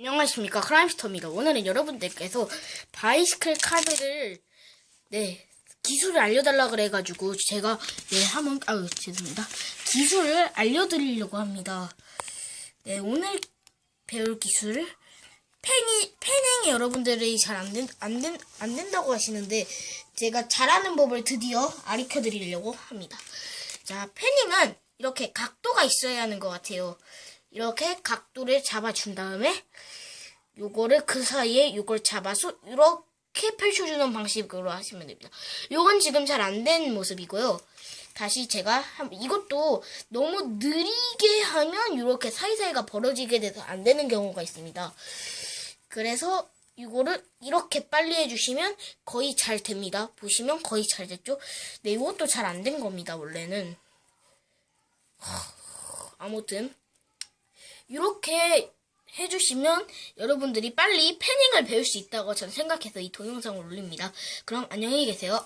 안녕하십니까 크라임스터입니다. 오늘은 여러분들께서 바이스클 카드를 네 기술을 알려달라 그래가지고 제가 네 한번 아유 죄송합니다 기술을 알려드리려고 합니다. 네 오늘 배울 기술을 펜이 펜행이 여러분들이 잘안된 안 된다고 하시는데 제가 잘하는 법을 드디어 알려 드리려고 합니다. 자 패닝은 이렇게 각도가 있어야 하는 것 같아요. 이렇게 각도를 잡아준 다음에 요거를 그 사이에 요걸 잡아서 이렇게 펼쳐주는 방식으로 하시면 됩니다. 요건 지금 잘 안 된 모습이고요. 다시 제가 한, 이것도 너무 느리게 하면 이렇게 사이사이가 벌어지게 돼서 안 되는 경우가 있습니다. 그래서 이거를 이렇게 빨리 해주시면 거의 잘 됩니다. 보시면 거의 잘 됐죠? 네, 이것도 잘 안 된 겁니다, 원래는. 아무튼 이렇게 해주시면 여러분들이 빨리 패닝을 배울 수 있다고 저는 생각해서 이 동영상을 올립니다. 그럼 안녕히 계세요.